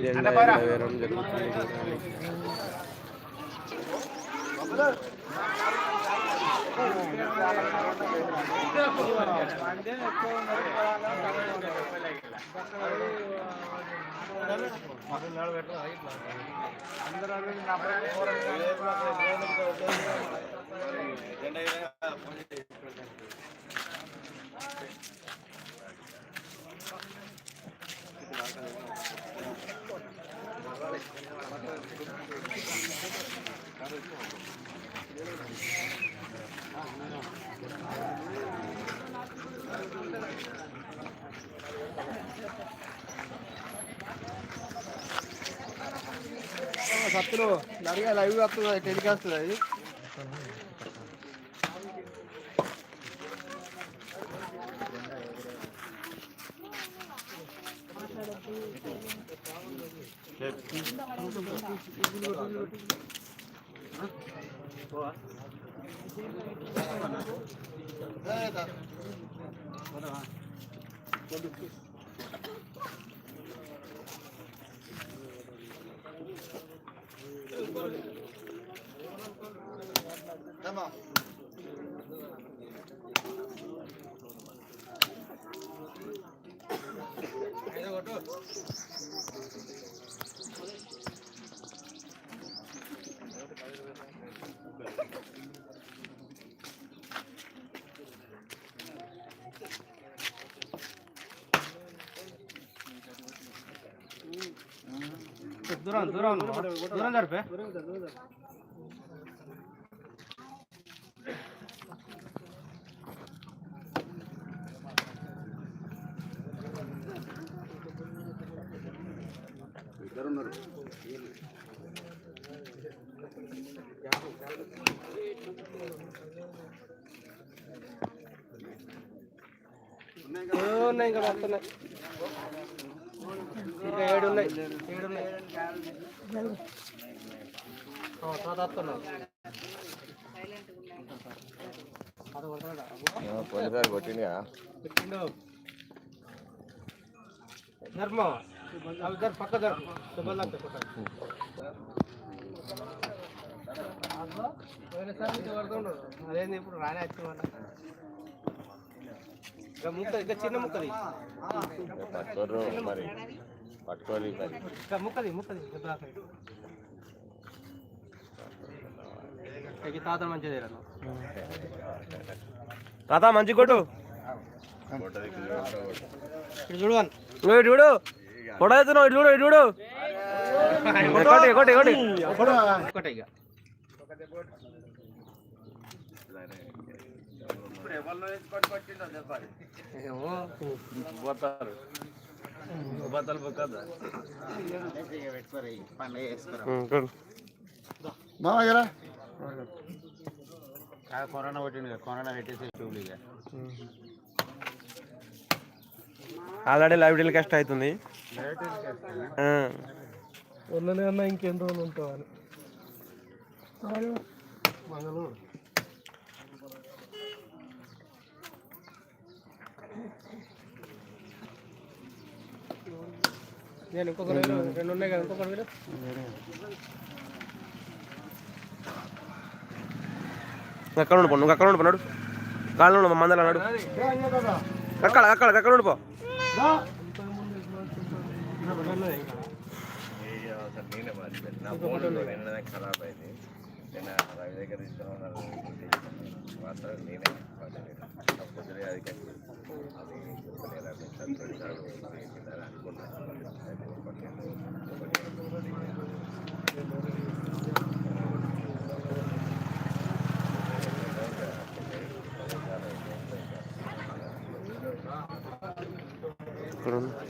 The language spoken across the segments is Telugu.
జెండా సత్తులు నడిగా లైవ్ వస్తుంది టెలికాస్ట్ అది దూరం దూరం దూరం జరిపే. ఉన్నాయి ఇంకా వస్తున్నాయి ఇంకా ఏడు ఉన్నాయి ఏడు ఉన్నాయి ఆ, తర్వాత వస్తున్నాయి ధర్మ పక్క జరుపు అదేంది ఇప్పుడు రానే వచ్చి ముక్క ఇంకా చిన్న ముక్కది. పట్టుకోరు మరి పట్టుకోరు మరి. ఇంకా ముక్కది ముక్కది పెద్ద సైడ్ ఇక తాత మంచిది తాత మంచి కొట్టు. చూడు అవుతున్నావు ఇటు చూడు. ఇటు చూడు కొట్టి కొట్టి కొట్టి. ఒకటే ఇక. పోతారు. కరోనా కొట్టింది కరోనా పెట్టేసి ఆల్రెడీ లైవ్ టెలికాస్ట్ అవుతుంది. ఆ. ఉన్ననే అన్న ఇంకెన్ని రోజులు ఉంటావు అని. మంగళూరు. నేను ఇంకొక రెండు ఉన్నాయి కదా ఇంకొకటి మీరు అక్కడ ఉండిపో? నువ్వు అక్కడ ఉండిపోన్నాడు కాళ్ళు ఉండు మందలు అన్నాడు అక్కడ అక్కడ అక్కడ ఉండిపో? నేనే ఖరాబ్ అయింది. నిన్న రవి దగ్గర తీసుకున్నాను మాత్రం నేనే పొద్దునే అది కట్టి అది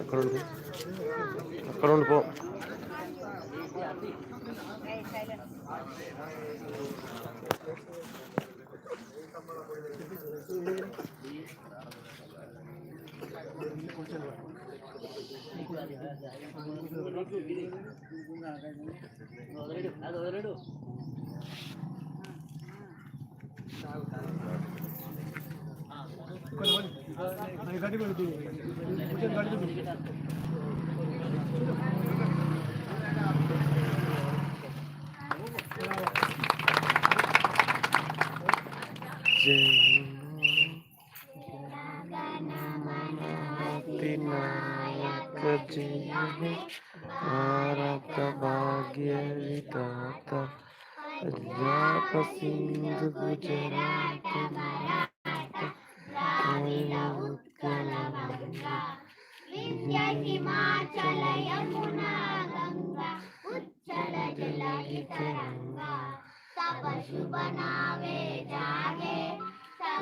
అక్కడ ఉండు అక్కడ ఉండిపో ఉండిపో కొన్ని నాయక జయ హే భారత ವಿನಾಯಕ ಜಯ ಭಾರತ ಭಾಗ್ಯ ವಿಧಾತ ಅಜ್ಞಾತ ಸಿಂಧು ಗುಜರಾತ ಉತ್ಕಲ ವಿಂಧ್ಯ ಹಿಮಾಚಲ ಯಮುನಾ ಗಂಗಾ ಉಚ್ಚಲ ಜಲ ಇತರಂಗ ತಪ ಶುಭ ನಾವೇ ಜಾಯ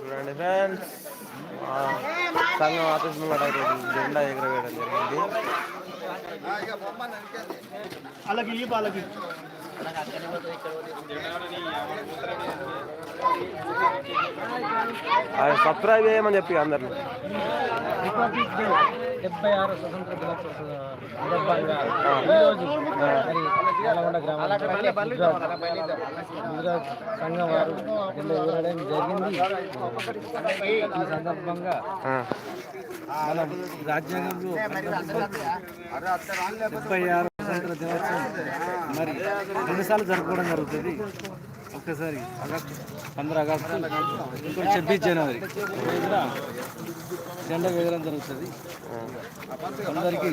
చూడండి ఫ్రెండ్స్ సంఘం ఆఫీస్ ముంగట జెండా ఎగరవేయడం జరిగింది అలాగే ఈ అది సబ్స్క్రైబ్ చేయమని చెప్పి అందరిని. రిపబ్లిక్ డే డెబ్బై ఆరు స్వతంత్ర దినోత్సవ సందర్భంగా ఈరోజు మరి నల్గొండ గ్రామంలో గుజరాత్ గుజరాత్ సంఘం వారు ఢిల్లీ ఊరడం జరిగింది. ఈ సందర్భంగా మనం రాజ్యాంగంలో డెబ్బై ఆరు స్వతంత్ర దినోత్సవం. మరి రెండుసార్లు జరుపుకోవడం జరుగుతుంది. ఒక్కసారి ఆగస్టు పంద్ర ఆగస్టు ఇంకోటి ఛబ్బీస్ జనవరి. రోజున జెండా వేయడం జరుగుతుంది. అందరికీ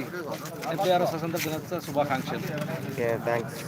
డెబ్బై ఆరు స్వతంత్ర దినోత్సవ శుభాకాంక్షలు. Okay thanks